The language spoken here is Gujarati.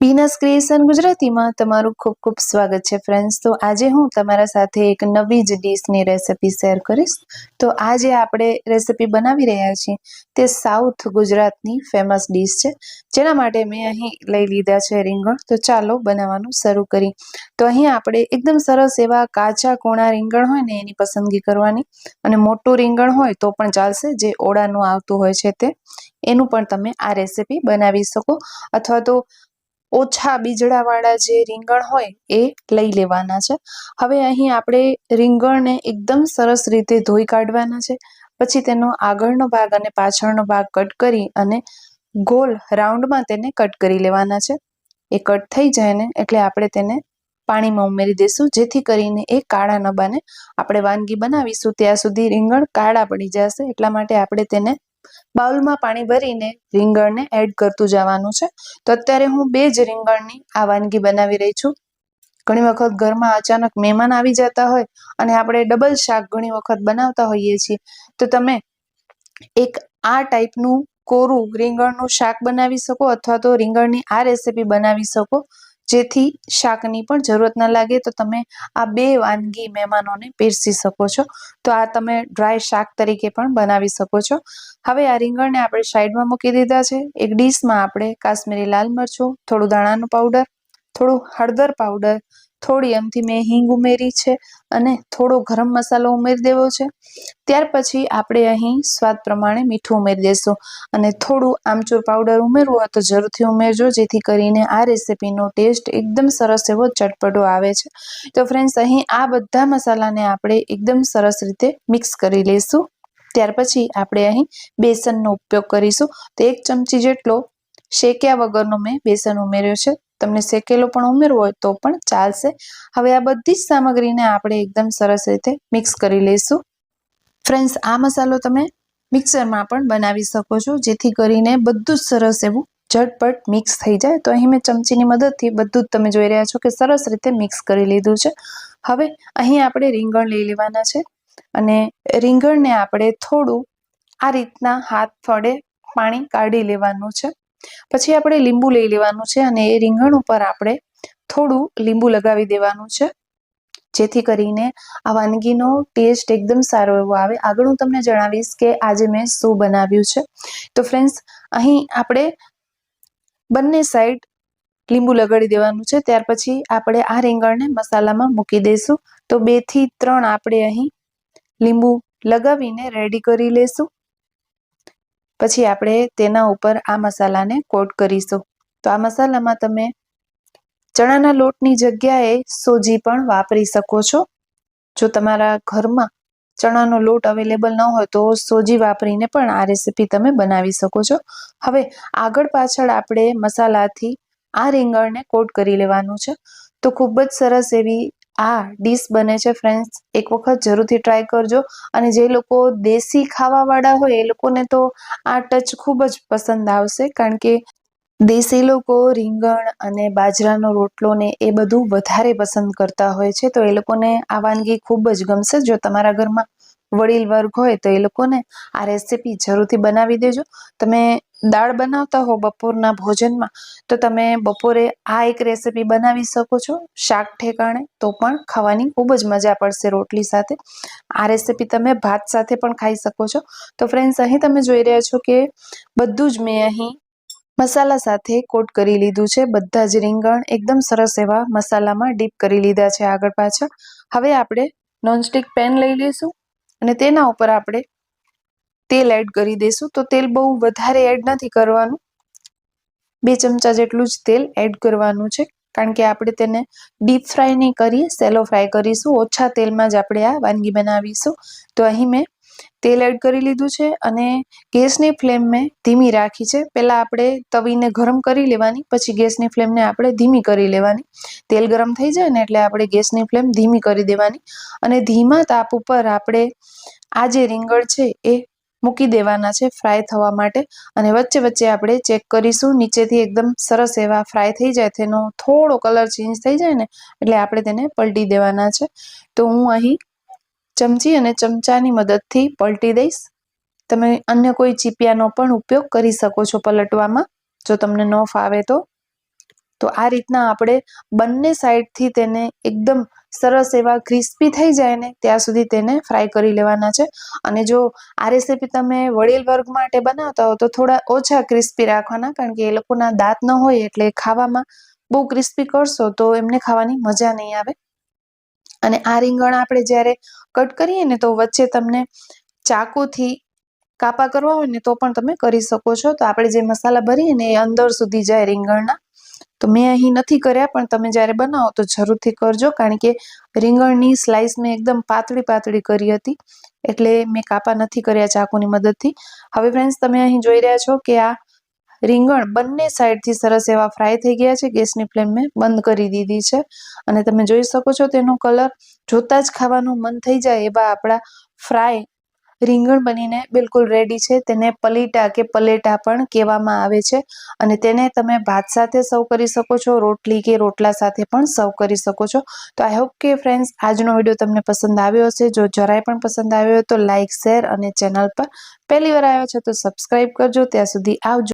પીનસ ક્રિએશન ગુજરાતીમાં તમારું ખૂબ ખૂબ સ્વાગત છે ફ્રેન્ડ્સ તો આજે હું તમારા સાથે એક નવી જ ડીશની રેસિપી શેર કરીશ. તો આજે આપણે રેસિપી બનાવી રહ્યા છીએ. તે સાઉથ ગુજરાતની ફેમસ ડીશ છે. જેના માટે મેં અહીં લઈ લીધા છે રીંગણ. તો ચાલો બનાવવાનું શરૂ કરી તો અહીં આપણે એકદમ સરસ એવા કાચા કોણા રીંગણ હોય ને એની પસંદગી કરવાની. અને મોટું રીંગણ હોય તો પણ ચાલશે. જે ઓળાનું આવતું હોય છે તે. એનું પણ તમે આ રેસિપી બનાવી શકો. અથવા તો ઓછા બીજડાવાળા જે રીંગણ હોય એ લઈ લેવાના છે. હવે અહીં આપણે રીંગણને એકદમ સરસ રીતે ધોઈ કાઢવાના છે. પછી તેનો આગળનો ભાગ અને પાછળનો ભાગ કટ કરી અને ગોલ રાઉન્ડમાં તેને કટ કરી લેવાના છે. એ કટ થઈ જાય ને એટલે આપણે તેને પાણીમાં ઉમેરી દઈશું જેથી કરીને એ કાળા ન બને આપણે વાનગી બનાવીશું. ત્યાં સુધી રીંગણ કાળા પડી જશે, એટલા માટે આપણે તેને બાઉલમાં પાણી ભરીને રીંગણને એડ કરતું જવાનું છે. તો અત્યારે હું બે જ રીંગણની આ વાનગી બનાવી રહી છું. ઘણી વખત ઘરમાં અચાનક મહેમાન આવી જતા હોય અને આપણે ડબલ શાક ઘણી વખત બનાવતા હોઈએ છીએ. તો તમે એક આ ટાઈપનું કોરું રીંગણનું શાક બનાવી શકો અથવા તો રીંગણની આ રેસીપી બનાવી શકો. જેથી શાકની પણ જરૂરત ન લાગે, તો તમે આ બે વાનગી મહેમાનોને પીરસી શકો છો. તો આ તમે ડ્રાય શાક તરીકે પણ બનાવી શકો છો. હવે આ રીંગણને આપણે સાઈડમાં મૂકી દીધા છે. એક ડીશમાં આપણે કાશ્મીરી લાલ મરચું, થોડું દાણાનું પાવડર થોડું હળદર પાવડર થોડી એમથી મેં હિંગ ઉમેરી છે અને થોડો ગરમ મસાલો ઉમેરી દેવો છે. ત્યાર પછી આપણે અહીં સ્વાદ પ્રમાણે મીઠું ઉમેરી દઈશું અને થોડું આમચૂર પાવડર ઉમેરવું હોય તો જરૂરથી ઉમેરજો, જેથી કરીને આ રેસીપીનો ટેસ્ટ એકદમ સરસ એવો ચટપટો આવે છે. તો ફ્રેન્ડ્સ, અહીં આ બધા મસાલાને આપણે એકદમ સરસ રીતે મિક્સ કરી લઈશું ત્યાર પછી આપણે અહીં બેસનનો ઉપયોગ કરીશું. તો એક ચમચી જેટલો શેક્યા વગરનો મેં બેસન ઉમેર્યો છે. તમને શેકેલો પણ ઉમેરવો હોય તો પણ ચાલશે. હવે આ બધી જ સામગ્રીને આપણે એકદમ સરસ રીતે મિક્સ કરી લઈશું. ફ્રેન્ડ્સ, આ મસાલો તમે મિક્સરમાં પણ બનાવી શકો છો, જેથી કરીને બધું જ સરસ એવું ઝટપટ મિક્સ થઈ જાય. તો અહીં મેં ચમચીની મદદથી બધું જ તમે જોઈ રહ્યા છો કે સરસ રીતે મિક્સ કરી લીધું છે. હવે અહીં આપણે રીંગણ લઈ લેવાના છે અને રીંગણને આપણે થોડું આ રીતના હાથ ફળે પાણી કાઢી લેવાનું છે. પછી આપણે લીંબુ લઈ લેવાનું છે અને એ રીંગણ ઉપર આપણે થોડું લીંબુ લગાવી દેવાનું છે. જેથી કરીને આ વાનગીનો ટેસ્ટ એકદમ સારો એવો આવે. આગળ હું તમને જણાવીશ કે આજે મેં શું બનાવ્યું છે. તો ફ્રેન્ડ્સ અહીં આપણે બંને સાઈડ લીંબુ લગાડી દેવાનું છે. ત્યાર પછી આપણે આ રીંગણને મસાલામાં મૂકી દઈશું. તો બેથી ત્રણ આપણે અહીં લીંબુ લગાવીને રેડી કરી લેશું. પછી આપણે તેના ઉપર આ મસાલાને કોટ કરીશું. તો આ મસાલામાં તમે ચણાના લોટની જગ્યાએ સોજી પણ વાપરી શકો છો. જો તમારા ઘરમાં ચણાનો લોટ અવેલેબલ ન હોય તો સોજી વાપરીને પણ આ રેસીપી તમે બનાવી શકો છો. હવે આગળ પાછળ આપણે મસાલાથી આ રીંગણને કોટ કરી લેવાનું છે. તો ખૂબ જ સરસ એવી આ ડીશ બને છે ફ્રેન્ડ્સ. એક વખત જરૂરથી ટ્રાય કરજો. અને જે લોકો દેશી ખાવાવાળા હોય, એ લોકોને તો આ ટચ ખૂબ જ પસંદ આવશે. કારણ કે દેશી લોકો રીંગણ અને બાજરાનો રોટલો ને એ બધું વધારે પસંદ કરતા હોય છે. તો એ લોકોને આ વાનગી ખૂબ જ ગમશે. જો તમારા ઘરમાં વડીલ વર્ગ હોય, તો એ લોકોને આ રેસીપી જરૂરથી બનાવી દેજો. તમે દાળ બનાવતા હો બપોરના ભોજનમાં, તો તમે બપોરે આ એક રેસીપી બનાવી શકો છો શાક ઠેકાણે, તો પણ ખાવાની ખૂબ જ મજા પડશે રોટલી સાથે. આ રેસીપી તમે ભાત સાથે પણ ખાઈ શકો છો. તો ફ્રેન્ડ્સ અહીં તમે જોઈ રહ્યા છો કે બધું જ મેં અહીં મસાલા સાથે કોટ કરી લીધું છે. બધા જ રીંગણ એકદમ સરસ એવા મસાલામાં ડીપ કરી લીધા છે આગળ પાછળ. હવે આપણે નોનસ્ટિક પેન લઈ લઈશું અને તેના ઉપર આપણે તેલ એડ કરી દઈશું. તો તેલ બહુ વધારે એડ નથી કરવાનું. બે ચમચા જેટલું જ તેલ એડ કરવાનું છે. કારણ કે આપણે તેને ડીપ ફ્રાય નહીં કરીએ સેલો ફ્રાય કરીશું. ઓછા તેલમાં જ આપણે આ વાનગી બનાવીશું. તો અહીં મેં તેલ એડ કરી લીધું છે અને ગેસની ફ્લેમ મેં ધીમી રાખી છે. પહેલાં આપણે તવીને ગરમ કરી લેવાની, પછી ગેસની ફ્લેમને આપણે ધીમી કરી લેવાની. તેલ ગરમ થઈ જાય ને એટલે આપણે ગેસની ફ્લેમ ધીમી કરી દેવાની. અને ધીમા તાપ ઉપર આપણે આ જે રીંગણ છે એ મૂકી દેવાના છે ફ્રાય થવા માટે. અને વચ્ચે વચ્ચે આપણે ચેક કરીશું. નીચેથી એકદમ સરસ એવા ફ્રાય થઈ જાય. તેનો થોડો કલર ચેન્જ થઈ જાય ને, એટલે આપણે તેને પલટી દેવાના છે. તો હું અહીં ચમચી અને ચમચાની મદદથી પલટી દઈશ. તમે અન્ય કોઈ ચીપિયાનો પણ ઉપયોગ કરી શકો છો પલટવામાં, જો તમને ન ફાવે તો. તો આ રીતના આપણે બંને સાઈડથી તેને એકદમ સરસ એવા ક્રિસ્પી થઈ જાય ને ત્યાં સુધી તેને ફ્રાય કરી લેવાના છે. અને જો આ રેસીપી તમે વડીલ વર્ગ માટે બનાવતા હો તો થોડા ઓછા ક્રિસ્પી રાખવાના કારણ કે એ લોકોના દાંત ન હોય એટલે ખાવામાં બહુ ક્રિસ્પી કરશો તો એમને ખાવાની મજા નહીં આવે. અને આ રીંગણ આપણે જ્યારે કટ કરીએ ને તો વચ્ચે તમને ચાકુથી કાપા કરવા હોય ને તો પણ તમે કરી શકો છો. તો આપણે જે મસાલા ભરીએ ને એ અંદર સુધી જાય રીંગણના. તો મેં અહીં નથી કર્યા, પણ તમે જ્યારે બનાવો તો જરૂરથી કરજો, કારણ કે રીંગણની સ્લાઇસ મેં એકદમ પાતળી પાતળી કરી હતી, એટલે મેં કાપા નથી કર્યા ચાકુની મદદથી. હવે ફ્રેન્ડ્સ તમે અહીં જોઈ રહ્યા છો કે આ રીંગણ બંને સાઈડથી સરસ એવા ફ્રાય થઈ ગયા છે. ગેસની ફ્લેમ મેં બંધ કરી દીધી છે. અને તમે જોઈ શકો છો તેનો કલર જોતા જ ખાવાનું મન થઈ જાય એવા આપણા ફ્રાય રીંગણ બનીને બિલકુલ રેડી છે. તેને પલીટા કે પલેટા પણ કહેવામાં આવે છે અને તેને તમે ભાત સાથે સર્વ કરી શકો છો, રોટલી કે રોટલા સાથે પણ સર્વ કરી શકો છો. તો આઈ હોપ કે ફ્રેન્ડ્સ આજનો વીડિયો તમને પસંદ આવ્યો હશે. જો જરાય પણ પસંદ આવ્યો તો લાઇક શેર અને ચેનલ પર પહેલી વાર આવ્યો છે તો સબસ્ક્રાઈબ કરજો. ત્યાં સુધી આવજો.